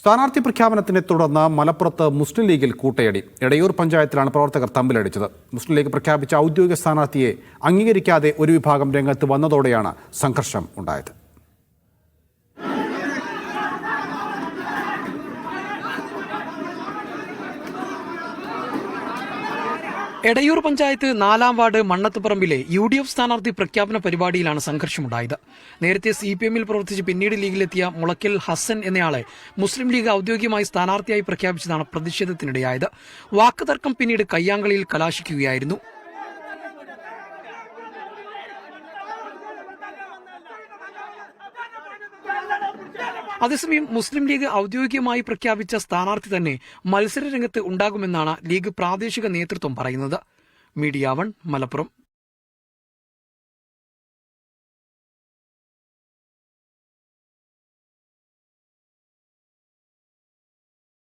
സ്ഥാനാർത്ഥി പ്രഖ്യാപനത്തിനെ തുടർന്ന് മലപ്പുറത്ത് മുസ്ലിം ലീഗിൽ കൂട്ടയടി. ഇടയൂർ പഞ്ചായത്തിലാണ് പ്രവർത്തകർ തമ്മിലടിച്ചത്. മുസ്ലിം ലീഗ് പ്രഖ്യാപിച്ച ഔദ്യോഗിക സ്ഥാനാർത്ഥിയെ അംഗീകരിക്കാതെ ഒരു വിഭാഗം രംഗത്ത് വന്നതോടെയാണ് സംഘർഷം ഉണ്ടായത്. എടയൂർ പഞ്ചായത്ത് നാലാം വാർഡ് മണ്ണത്തുപറമ്പിലെ യു ഡി എഫ് സ്ഥാനാർത്ഥി പ്രഖ്യാപന പരിപാടിയിലാണ് സംഘർഷമുണ്ടായത്. നേരത്തെ സി പി എമ്മിൽ പ്രവർത്തിച്ച് പിന്നീട് ലീഗിലെത്തിയ മുളക്കൽ ഹസൻ എന്നയാളെ മുസ്ലിം ലീഗ് ഔദ്യോഗികമായി സ്ഥാനാർത്ഥിയായി പ്രഖ്യാപിച്ചതാണ് പ്രതിഷേധത്തിനിടയായത്. വാക്കുതർക്കം പിന്നീട് കയ്യാങ്കളിയിൽ കലാശിക്കുകയായിരുന്നു. അതേസമയം മുസ്ലിം ലീഗ് ഔദ്യോഗികമായി പ്രഖ്യാപിച്ച സ്ഥാനാർത്ഥി തന്നെ മത്സര രംഗത്ത് ഉണ്ടാകുമെന്നാണ് ലീഗ് പ്രാദേശിക നേതൃത്വം പറയുന്നത്. Media one Malappuram.